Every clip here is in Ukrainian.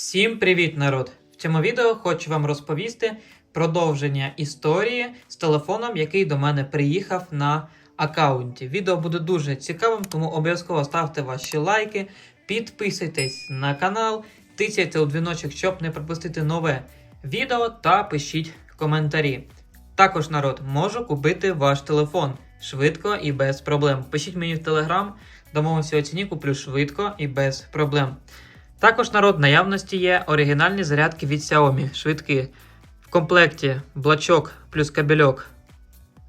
Всім привіт, народ! В цьому відео хочу вам розповісти продовження історії з телефоном, який до мене приїхав на аккаунті. Відео буде дуже цікавим, тому обов'язково ставте ваші лайки, підписуйтесь на канал, тицяйте у дзвіночок, щоб не пропустити нове відео та пишіть коментарі. Також, народ, можу купити ваш телефон швидко і без проблем. Пишіть мені в телеграм, домовимося у ціні, куплю швидко і без проблем. Також народ наявності є оригінальні зарядки від Xiaomi, швидкі. В комплекті блачок плюс кабельок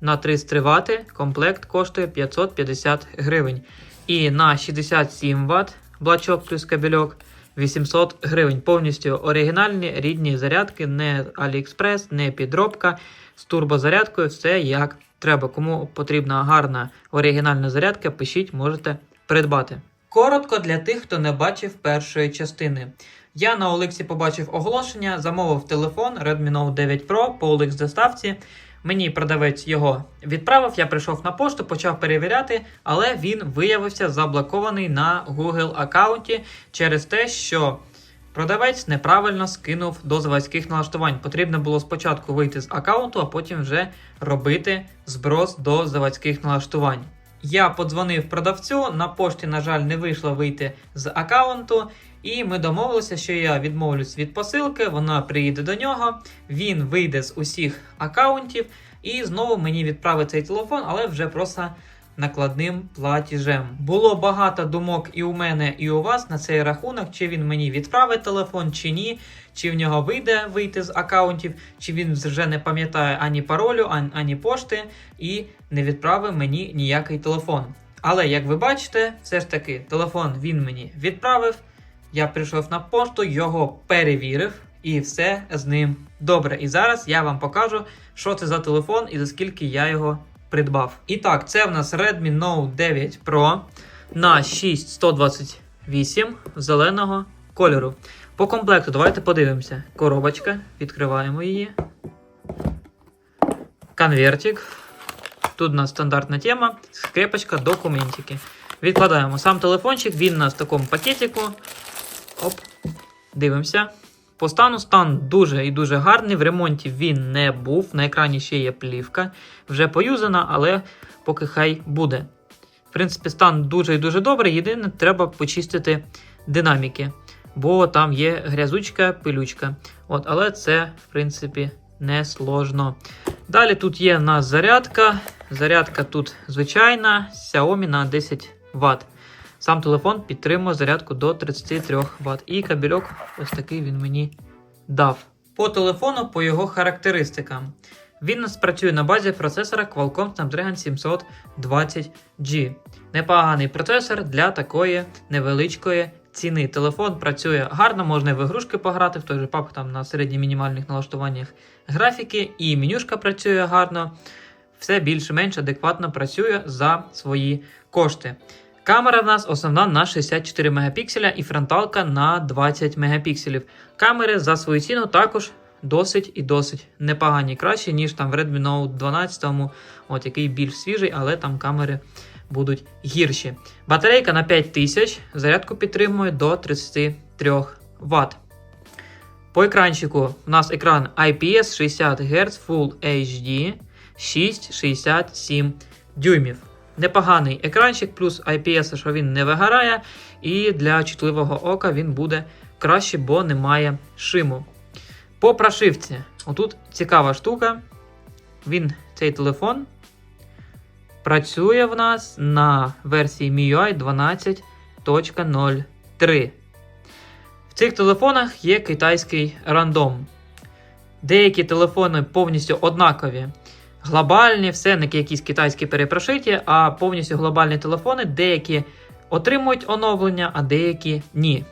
на 33 Вт. Комплект коштує 550 гривень. І на 67 Вт блачок плюс кабельок 800 гривень. Повністю оригінальні рідні зарядки, не AliExpress, не підробка. З турбозарядкою все як треба. Кому потрібна гарна оригінальна зарядка, пишіть, можете придбати. Коротко для тих, хто не бачив першої частини. Я на Олексі побачив оголошення, замовив телефон Redmi Note 9 Pro по OLX доставці. Мені продавець його відправив, я прийшов на пошту, почав перевіряти, але він виявився заблокований на Google аккаунті через те, що продавець неправильно скинув до заводських налаштувань. Потрібно було спочатку вийти з аккаунту, а потім вже робити зброс до заводських налаштувань. Я подзвонив продавцю, на пошті, на жаль, не вийшло вийти з аккаунту, і ми домовилися, що я відмовлюсь від посилки, вона приїде до нього, він вийде з усіх аккаунтів і знову мені відправить цей телефон, але вже просто накладним платіжем. Було багато думок і у мене, і у вас на цей рахунок, чи він мені відправить телефон, чи ні, чи в нього вийде вийти з аккаунтів, чи він вже не пам'ятає ані паролю, ані, пошти, і не відправив мені ніякий телефон. Але як ви бачите, все ж таки телефон він мені відправив. Я прийшов на пошту, його перевірив, і все з ним добре. І зараз я вам покажу, що це за телефон і за скільки я його придбав. І так, це в нас Redmi Note 9 Pro на 6128 зеленого кольору. По комплекту давайте подивимося. Коробочка, відкриваємо її. Конвертик. Тут у нас стандартна тема, скрепочка, документики. Відкладаємо сам телефончик, він у нас в такому пакетику. Оп, дивимося. По стану стан дуже і дуже гарний. В ремонті він не був. На екрані ще є плівка. Вже поюзана, але поки хай буде. В принципі, стан дуже і дуже добрий. Єдине, треба почистити динаміки, бо там є грязучка, пилючка. От, Але це, в принципі, не сложно. Далі тут є в нас зарядка. Зарядка тут звичайна, Xiaomi на 10 Вт. Сам телефон підтримує зарядку до 33 Вт. І кабельок ось такий він мені дав. По телефону, по його характеристикам. Він у нас працює на базі процесора Qualcomm Snapdragon 720G. Непоганий процесор для такої невеличкої ціни. Телефон працює гарно, можна і в ігрушки пограти, в той же PUBG там на середньомінімальних налаштуваннях графіки, і менюшка працює гарно. Все більш-менш адекватно працює за свої кошти. Камера в нас основна на 64 мегапікселя і фронталка на 20 мегапікселів. Камери за свою ціну також досить і досить непогані. Краще, ніж там в Redmi Note 12, от який більш свіжий, але там камери будуть гірші. Батарейка на 5000, зарядку підтримує до 33 Вт. По екранчику у нас екран IPS 60 Гц Full HD 6,67 дюймів. Непоганий екранчик, плюс IPS, що він не вигорає, і для чутливого ока він буде краще, бо немає шиму. По прошивці, отут цікава штука. Він, цей телефон, працює в нас на версії MIUI 12.03. В цих телефонах є китайський рандом. Деякі телефони повністю однакові. Глобальні, все не якісь китайські перепрошиті, а повністю глобальні телефони, деякі отримують оновлення, а деякі ні.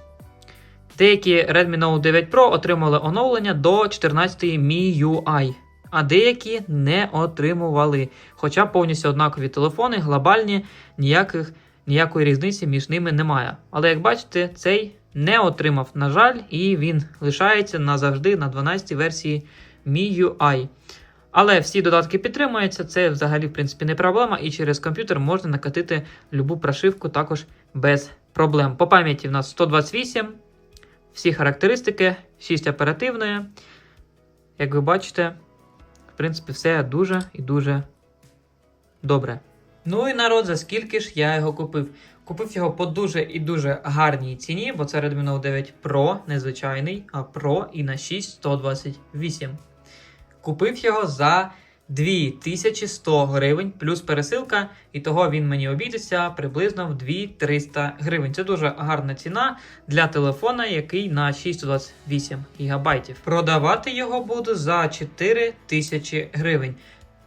Деякі Redmi Note 9 Pro отримали оновлення до 14 MIUI, а деякі не отримували. Хоча повністю однакові телефони, глобальні, ніяких, ніякої різниці між ними немає. Але як бачите, цей не отримав, на жаль, і він лишається назавжди на 12 версії MIUI. Але всі додатки підтримуються, це взагалі, в принципі, не проблема, і через комп'ютер можна накатити любу прошивку також без проблем. По пам'яті в нас 128, всі характеристики, 6 оперативної. Як ви бачите, принципі, все дуже і дуже добре. Ну і народ, за скільки ж я його купив? Купив його по дуже і дуже гарній ціні, бо це Redmi Note 9 Pro, не звичайний, а Pro і на 6128. Купив його за 2100 гривень плюс пересилка, і того він мені обійдеться приблизно в 2300 гривень. Це дуже гарна ціна для телефона, який на 628 гігабайтів. Продавати його буду за 4000 гривень.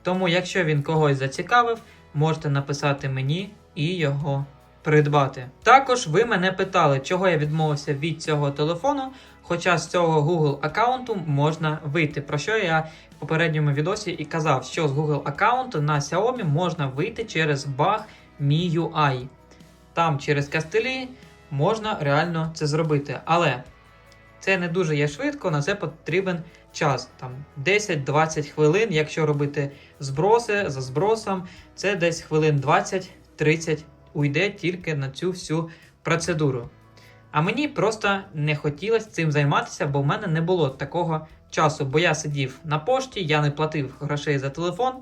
Тому, якщо він когось зацікавив, можете написати мені і його придбати. Також ви мене питали, чого я відмовився від цього телефону, хоча з цього Google аккаунту можна вийти. Про що я в попередньому відосі і казав, що з Google аккаунту на Xiaomi можна вийти через баг MIUI. Там через кастелі можна реально це зробити. Але це не дуже є швидко, на це потрібен час. Там 10-20 хвилин, якщо робити зброси за збросом, це десь хвилин 20-30 уйде тільки на цю всю процедуру. А мені просто не хотілося цим займатися, бо в мене не було такого часу, бо я сидів на пошті, я не платив грошей за телефон,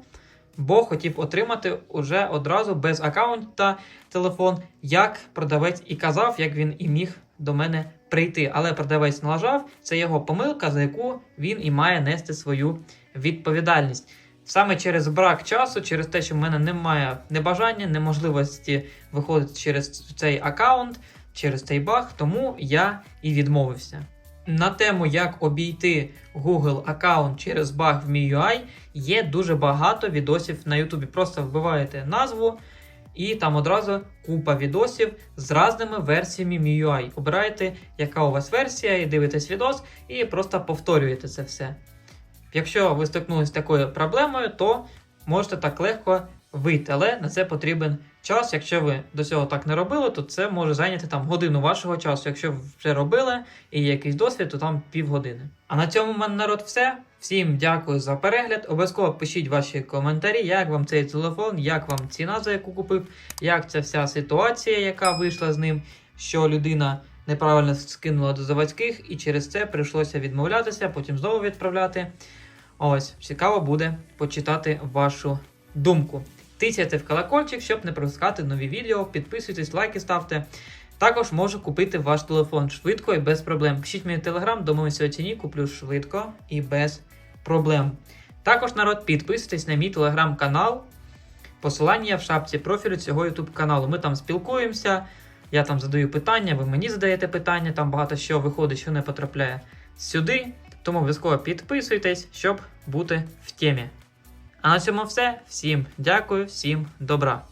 бо хотів отримати уже одразу без аккаунта телефон, як продавець і казав, як він і міг до мене прийти. Але продавець налажав, це його помилка, за яку він і має нести свою відповідальність. Саме через брак часу, через те, що в мене немає небажання, неможливості виходити через цей аккаунт, через цей баг, тому я і відмовився. На тему, як обійти Google аккаунт через баг в MIUI, є дуже багато відосів на YouTube. Просто вбиваєте назву, і там одразу купа відосів з різними версіями MIUI. Обираєте, яка у вас версія, і дивитесь відос, і просто повторюєте це все. Якщо ви стикнулися з такою проблемою, то можете так легко вийти, але на це потрібен час. Якщо ви до цього так не робили, то це може зайняти там годину вашого часу. Якщо вже робили і є якийсь досвід, то там півгодини. А на цьому в мене народ все. Всім дякую за перегляд. Обов'язково пишіть ваші коментарі, як вам цей телефон, як вам ціна, за яку купив, як ця вся ситуація, яка вийшла з ним, що людина неправильно скинула до заводських, і через це прийшлося відмовлятися, потім знову відправляти. Ось, цікаво буде почитати вашу думку. Тисяйте в колокольчик, щоб не пропускати нові відео. Підписуйтесь, лайки ставте. Також можу купити ваш телефон швидко і без проблем. Пишіть мені телеграм, домовимося у ціні, куплю швидко і без проблем. Також, народ, підписуйтесь на мій телеграм-канал. Посилання в шапці профілю цього YouTube каналу. Ми там спілкуємося. Я там задаю питання, ви мені задаєте питання, там багато що виходить, що не потрапляє сюди. Тому обов'язково підписуйтесь, щоб бути в темі. А на цьому все. Всім дякую, всім добра.